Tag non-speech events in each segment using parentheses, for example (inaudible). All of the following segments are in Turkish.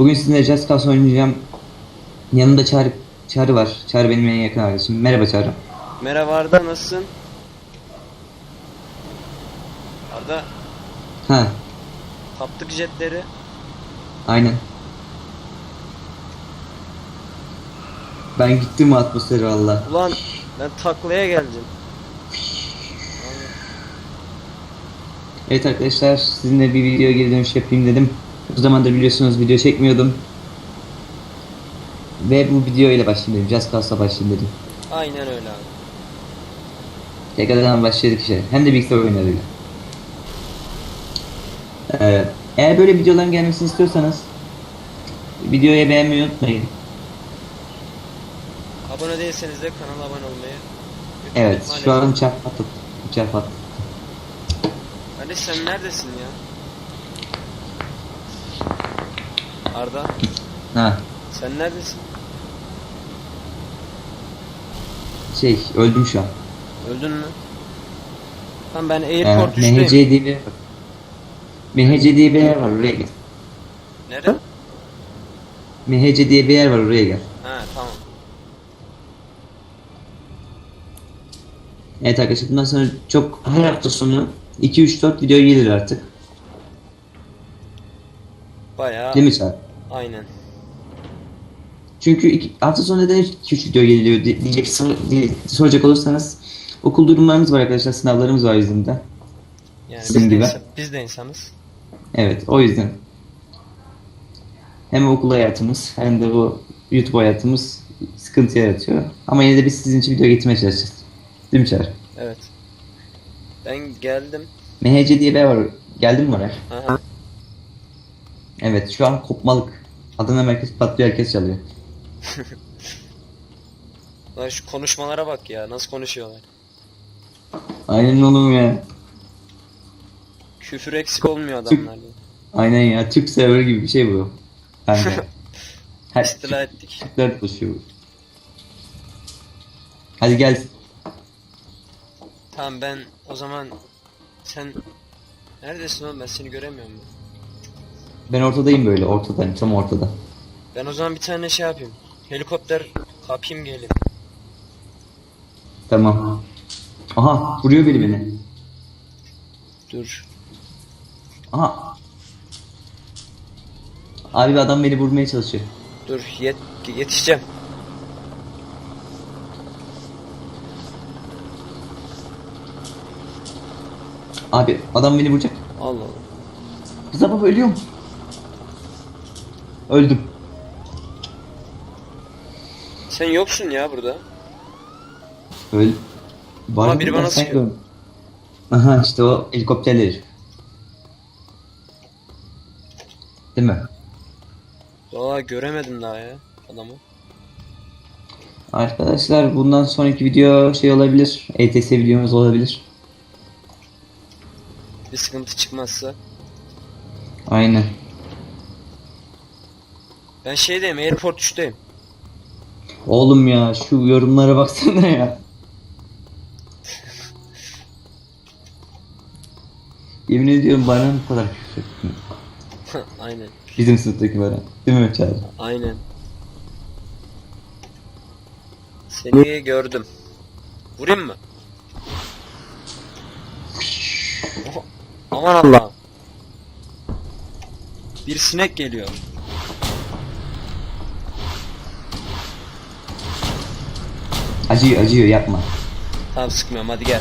Bugün sizinle Just Cause oynayacağım. Yanımda Çağrı, Çağrı var. Çağrı benim en yakın arkadaşım. Merhaba Çağrı. Merhaba Arda nasılsın? Arda Ha, kaptık jetleri. aynen. Ben gittim atmosferi valla. Ulan ben taklaya geldim. Evet arkadaşlar sizinle bir video geri dönüş yapayım dedim. O zamandır biliyorsunuz video çekmiyordum. Ve bu video ile başlayayım dedim. Just Cause'la başlayayım dedim. Aynen öyle abi. Tekrardan başladık işe. Hem de bilgisayar oyunlarıyla. Ee, eğer böyle videoların gelmesini istiyorsanız videoya beğenmeyi unutmayın. Abone değilseniz de kanala abone olmayı. Evet şu an uçak patladı. Uçak patladı. Kardeş sen neredesin ya? Arda Ha sen neredesin? şey öldüm şu an. Öldün mü? Tamam ben Ee, airport MHC üstteyim. diye bir. MHC diye bir yer var oraya gel. Nere? MHC diye bir yer var oraya gel. Ha tamam. Evet arkadaşlar bundan sonra çok her hafta sonu 2-3-4 video gelir artık. Bayağı Değil mi Çağrı? aynen. Çünkü iki, hafta sonu neden 2-3 video geliyor diye- diyecek, sor- diye soracak olursanız okul durumlarımız var arkadaşlar sınavlarımız var yüzünden. Yani Sizin biz de, gibi. insan- biz de insanız. Evet o yüzden. Hem okul hayatımız hem de bu YouTube hayatımız sıkıntı yaratıyor. Ama yine de biz sizin için video getirmeye çalışacağız. Değil mi Çağrı? Evet. Ben geldim. MHC diye bir var. Geldin mi oraya? Aha. Evet şu an kopmalık. Adana merkez patlıyor herkes çalıyor. (laughs) Lan şu konuşmalara bak ya nasıl konuşuyorlar. Aynen oğlum ya. Küfür eksik olmuyor adamlarda. Aynen ya. Türk server gibi bir şey bu. Kanka. (laughs) Her İstila ettik. Türkler koşuyor. Hadi gel. Tamam ben o zaman sen neredesin oğlum ben seni göremiyorum. Ben. Ben ortadayım böyle. Ortadayım. Tam ortada. ben o zaman bir tane şey yapayım. Helikopter kapayım gelin. Tamam. Aha. Vuruyor biri beni. Dur. Aha. Abi bir adam beni vurmaya çalışıyor. Dur yet yetişeceğim. Abi adam beni vuracak. Allah Allah. Kız baba ölüyorum. Öldüm. Sen yoksun ya burada. Öl. Var Ama biri bana sıkıyor. gör. Aha işte o helikopterler. Değil mi? Valla göremedim daha ya adamı. Arkadaşlar bundan sonraki video şey olabilir. ETS videomuz olabilir. Bir sıkıntı çıkmazsa. Aynen. Ben şeydeyim airport 3'teyim. Oğlum ya şu yorumlara baksana ya. (laughs) Yemin ediyorum bana bu kadar küfür ettin. (laughs) Aynen. Bizim sınıftaki bana. Değil mi Çağrı? Aynen. Seni gördüm. Vurayım mı? Aman Allah'ım. Bir sinek geliyor. Acıyor acıyor yapma. Tamam sıkmıyorum hadi gel.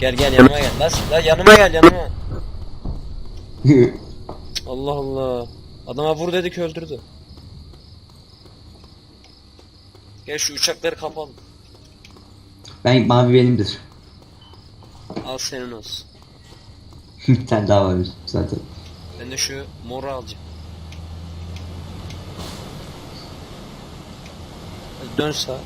Gel gel yanıma gel. Lan, lan yanıma gel yanıma. (laughs) Allah Allah. Adama vur dedik öldürdü. Gel şu uçakları kapalım. ben mavi benimdir. Al senin olsun. (laughs) Bir tane daha var zaten. Ben de şu moru alacağım. Hadi Dön sağa.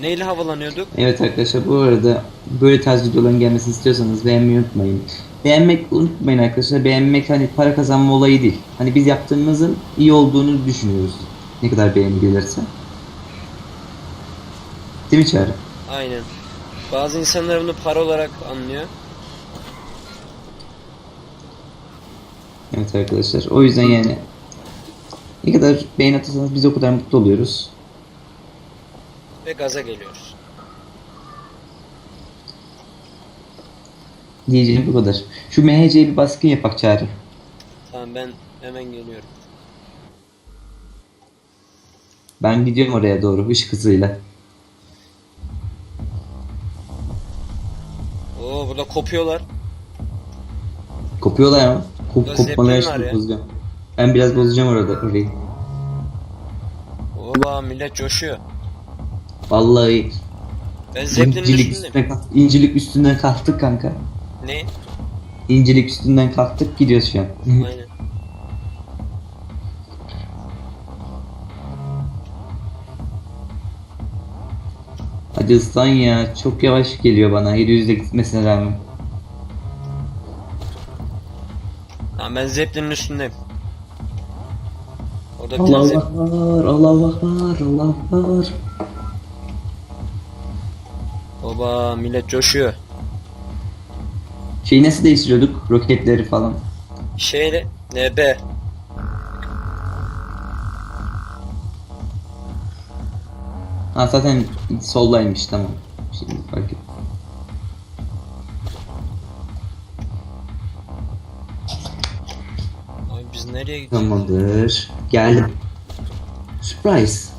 Neyle havalanıyorduk? Evet arkadaşlar bu arada böyle tarz videoların gelmesini istiyorsanız beğenmeyi unutmayın. Beğenmek unutmayın arkadaşlar. Beğenmek hani para kazanma olayı değil. Hani biz yaptığımızın iyi olduğunu düşünüyoruz. Ne kadar beğeni gelirse. Değil mi Çağrı? Aynen. Bazı insanlar bunu para olarak anlıyor. Evet arkadaşlar. O yüzden yani Ne kadar beğen atarsanız biz o kadar mutlu oluyoruz. Ve gaza geliyoruz. Diyeceğim bu kadar. Şu MHC'ye bir baskın yapak çağrı. Tamam ben hemen geliyorum. Ben gidiyorum oraya doğru ışık hızıyla. Oo burada kopuyorlar. Kopuyorlar ama. Kop, zeplin var ya. bozacağım. Ben biraz bozacağım orada orayı. Oba millet coşuyor. Vallahi Ben incilik üstüne kalk- incilik üstünden kalktık kanka. Ne? İncilik üstünden kalktık gidiyoruz şu an. Aynen. Hadi ıslan ya. Çok yavaş geliyor bana. 700'de gitmesine rağmen. Tamam ben Zeppelin'in üstündeyim. Orada bir tane Allahu Zeppelin. Akbar, Allahu Akbar, Allahu Akbar. Oba millet coşuyor. Şeyi nasıl değiştiriyorduk? Roketleri falan. Şeyle NB. Ha zaten soldaymış tamam. Şimdi fark et. Ay biz nereye gidiyoruz? Tamamdır. Geldim. Surprise.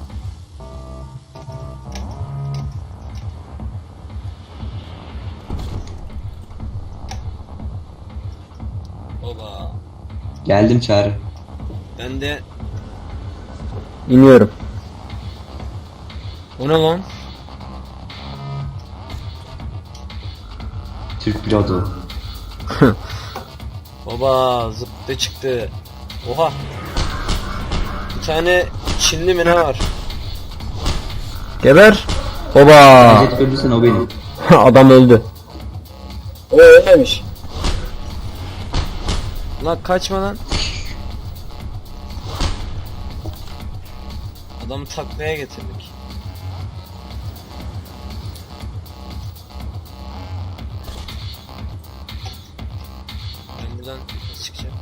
Geldim çağrı. Ben de iniyorum. O ne lan? Türk pilotu. (laughs) Baba zıptı çıktı. Oha. Bir tane Çinli mi ne var? Geber. Oba. Jet öldürsen o benim. (laughs) Adam öldü. O ölmemiş. Lan kaçma lan. Adamı taklaya getirdik. Ben buradan çıkacağım?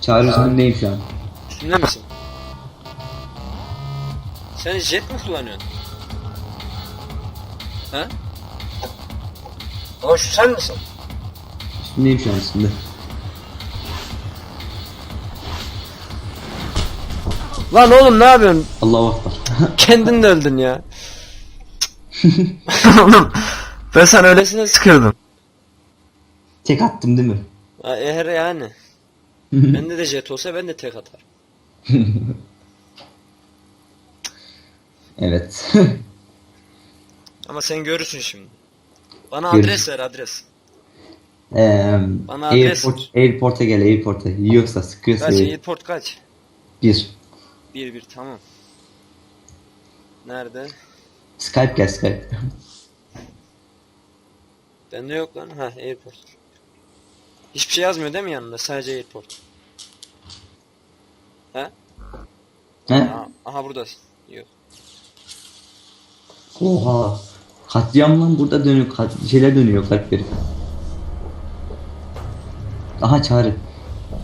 Çağrı üstündeyim şu an. Üstünde misin? Sen jet mi kullanıyorsun? Ha? Ama şu sen misin? Üstündeyim şu an üstünde. Lan oğlum ne yapıyorsun? Allahu Akbar. (laughs) Kendin de öldün ya. (laughs) oğlum ben sana öylesine sıkıyordum. Tek attım değil mi? Ha, eğer yani. (laughs) Bende de jet olsa ben de tek atarım. evet. Ama sen görürsün şimdi. Bana Görürüm. adres ver adres. Eee Bana adres airport, airport'a gel airport'a. Yiyorsa sıkıyorsa Kaç air- airport kaç? bir. Bir bir tamam. Nerede? Skype gel Skype. (laughs) Bende yok lan. Ha airport. Hiçbir şey yazmıyor değil mi yanında? Sadece airport. Ha? He? Aha, aha buradasın. Yok. Oha. Katliam lan burada dönüyor. Kat şeyler dönüyor kalpleri. Aha çağrı.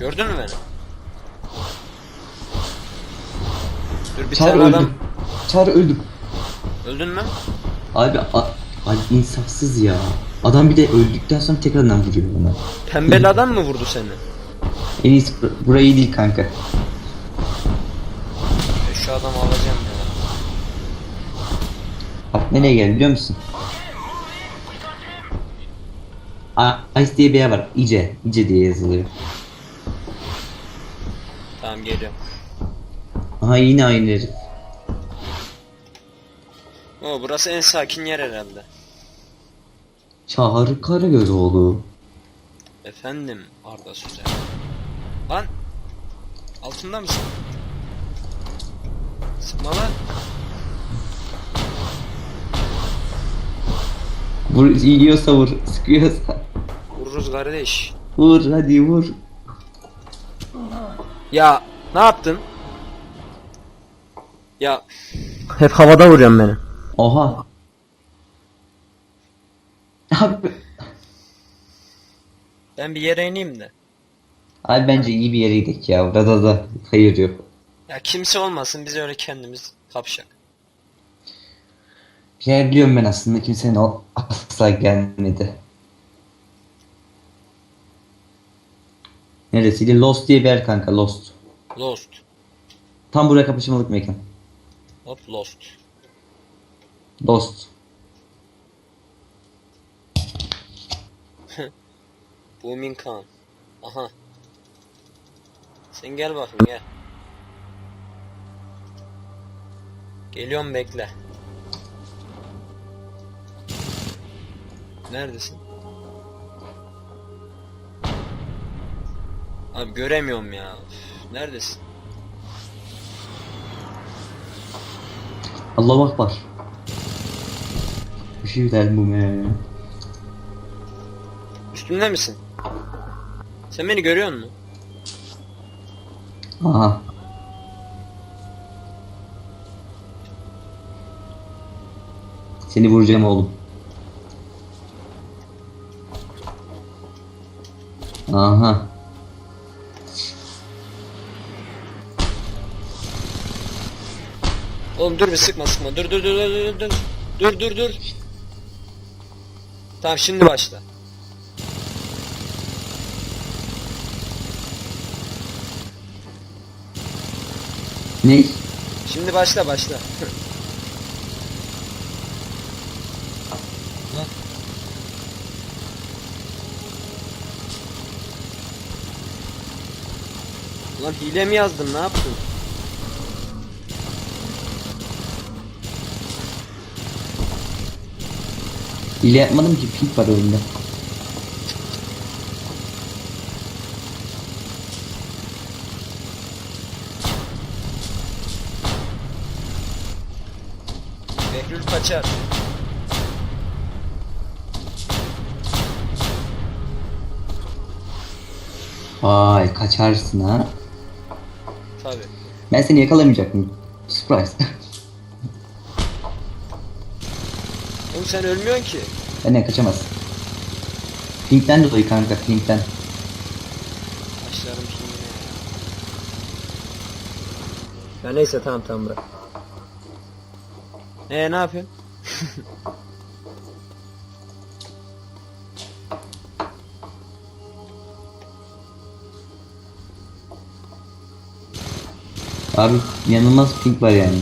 Gördün mü beni? Dur bir Çağrı tane öldüm. adam. Çağrı öldüm. Öldün mü? Abi a- Ay insafsız ya. Adam bir de öldükten sonra tekrardan vuruyor bana. Pembeli adam mı vurdu seni? En iyisi bur- burayı değil kanka. E, şu alacağım ya. Bak nereye gel biliyor musun? A Ice diye bir yer var. İce. İce diye yazılıyor. Tamam geliyorum. Aha yine aynı herif. O burası en sakin yer herhalde. Çağrı Karagözoğlu. Efendim Arda Süzer. Lan altında mısın? Sıkma lan. Vur, yiyorsa vur, sıkıyorsa Vururuz kardeş. vur hadi vur. Ya ne yaptın? Ya Hep havada vuruyorsun beni. Oha. Abi Ben bir yere ineyim de. Abi bence iyi bir yere gidelim ya. Burada da hayır yok. Ya kimse olmasın biz öyle kendimiz kapşak. Bir yer biliyorum ben aslında. Kimsenin o asla gelmedi. Neresiydi? Lost diye bir yer kanka. Lost. Lost. Tam buraya kapışmalık mekan. Hop lost. Lost. (laughs) Booming Khan. Aha. Sen gel bakayım gel. Geliyorum bekle. Neredesin? Abi göremiyorum ya. Üf, Neredesin? Allah akbar. Bir şey der bu me. Üstünde misin? Sen beni görüyor musun? Aha. Seni vuracağım oğlum. Aha. Oğlum dur bir sıkma sıkma. Dur dur dur dur dur dur. Dur dur dur. Tamam şimdi başla. Ne? Şimdi başla başla. Lan hile mi yazdın ne yaptın? Hile yapmadım ki pink var oyunda. Behlül kaçar. Vay kaçarsın ha. Ben seni yakalamayacak mıyım? Surprise. (laughs) Oğlum sen ölmüyorsun ki. Benden kaçamazsın. Pink'ten dolayı kanka Pink'ten. Başlarım şimdi ya. Ya neyse tamam tamam bırak. Ee ne yapıyorsun? (laughs) Abi yanılmaz Pink var yani.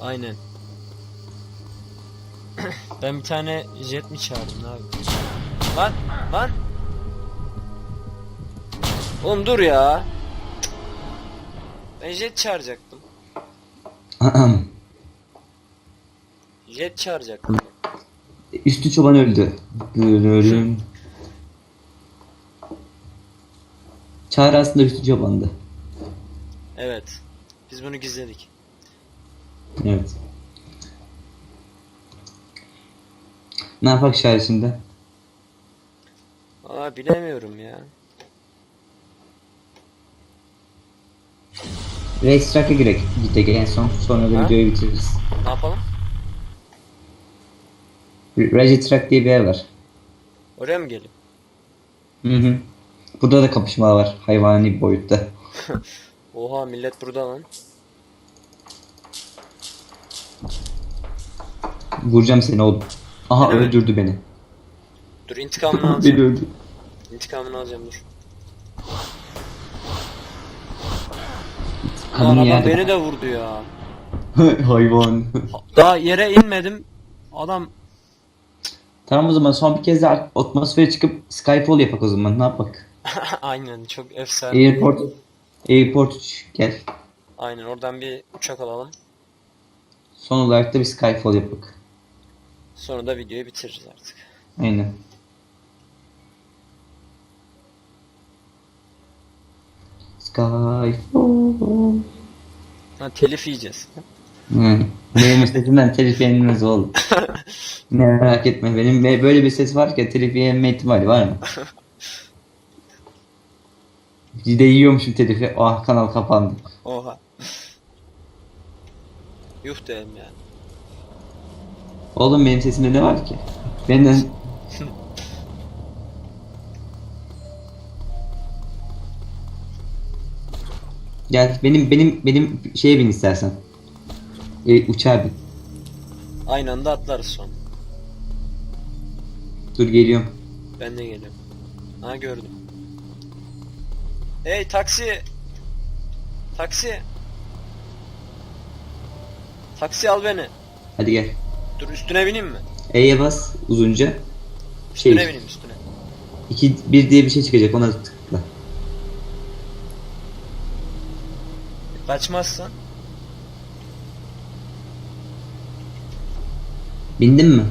Aynen. (clears throat) ben bir tane jet mi çağırdım ne abi? Lan lan. Oğlum dur ya. Ben jet çağıracaktım. (clears throat) Jet çağıracaktım. Üstü çoban öldü. Görürüm. (clears throat) Çağrı aslında üstü çobandı. Evet. Biz bunu gizledik. Evet. Ne yapak şimdi? Aa bilemiyorum ya. Race Track'a girek gidecek en son. Sonra da Ha? videoyu bitiririz. Ne yapalım? Regi Track diye bir yer var. Oraya mı gelip? Hı hı. Burada da kapışma var hayvani boyutta. (laughs) Oha millet burada lan. Vuracağım seni oğlum. Aha Öyle mi? öldürdü beni. Dur intikamını (laughs) beni alacağım. öldü. İntikamını alacağım dur. Kanını adam yerde. beni de vurdu ya. (laughs) Hayvan. Daha yere inmedim. Adam tamam o zaman son bir kez daha atmosfere çıkıp Skyfall yapak o zaman ne yapak? (laughs) aynen çok efsane. Airport Airport 3 gel. Aynen oradan bir uçak alalım. Son olarak da bir Skyfall yapak. Sonra da videoyu bitiririz artık. Aynen. Skyfall. Ha telif yiyeceğiz. Hı. Benim sesimden telif yenilmez oğlum. (laughs) Merak etme benim be- böyle bir ses varken telif yenme ihtimali var mı? (laughs) Değiyormuşum telife. Ah kanal kapandı. Oha. Yuh derim yani. Oğlum benim sesimde ne var ki? Benden... (laughs) Gel benim benim benim şeye bin istersen. E, uçağa bin. Aynı anda atlarız son. Dur geliyorum. Ben de geliyorum. Ha gördüm. Hey taksi. Taksi. Taksi al beni. Hadi gel. Dur üstüne bineyim mi? E'ye bas uzunca. Üstüne Şey bineyim üstüne. 2 1 diye bir şey çıkacak ona tıkla. Kaçmazsan. Bindin mi?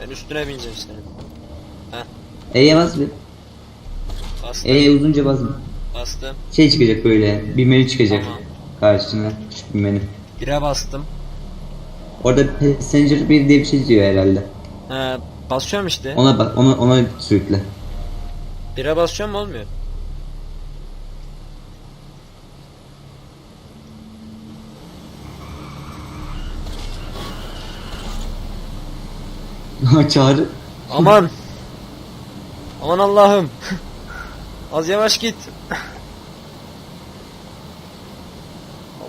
Ben üstüne bineceğim senin. E'ye bas bir. Bastım. E'ye uzunca bas. Bastım. Şey çıkacak böyle. Bir menü çıkacak. Tamam. Karşına. Küçük bir menü. Bire bastım. Orada Passenger 1 diye bir şey diyor herhalde. He basıyorum işte. Ona bak ona ona sürükle. Bire basıyorum mu olmuyor? (laughs) Çağrı. Aman. Aman Allah'ım. (laughs) Az yavaş git.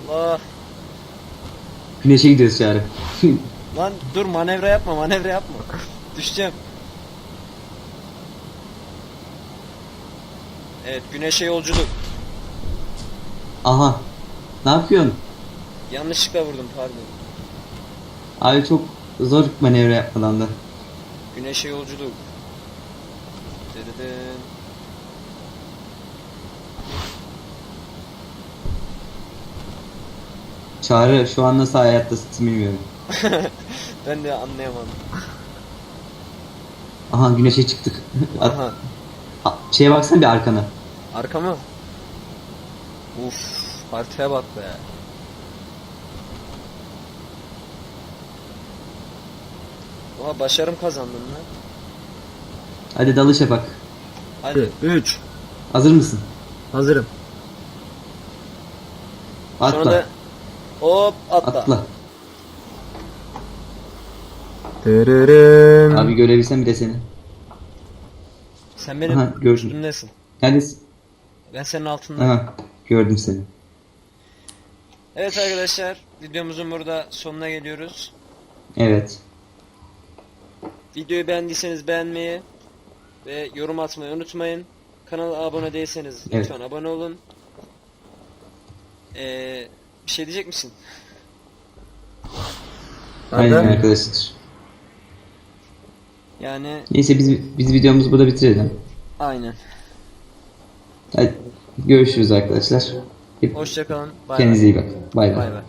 Allah. Güneşe gidiyoruz Çağrı. Lan dur manevra yapma manevra yapma. Düşeceğim. Evet güneşe yolculuk. Aha. Ne yapıyorsun? Yanlışlıkla vurdum pardon. Abi çok zor manevra yapmadan da. Güneşe yolculuk. Dırıdın. Çağrı şu an nasıl hayattasın bilmiyorum. (laughs) Ben de anlayamadım. Aha güneşe çıktık. Aha. şeye baksana bir arkana. Arka mı? Uf, haritaya bak be. Oha başarım kazandım lan. Hadi dalış yapak. Hadi 3. Hazır mısın? Hazırım. Atla. Sonra da hop atla. Atla. Dırırım. Abi görebilsem bir de seni. Sen benim Aha, gördüm. üstümdesin. Neredesin? Ben senin altındayım. Aha gördüm seni. Evet arkadaşlar videomuzun burada sonuna geliyoruz. Evet. Videoyu beğendiyseniz beğenmeyi ve yorum atmayı unutmayın. Kanala abone değilseniz Evet. lütfen abone olun. Ee, bir şey diyecek misin? Aynen arkadaşlar. Yani Neyse biz biz videomuzu burada bitirelim. aynen. Hadi görüşürüz arkadaşlar. Hep Hoşçakalın. Bay kendinize iyi bakın. Bay bay. Bay bay.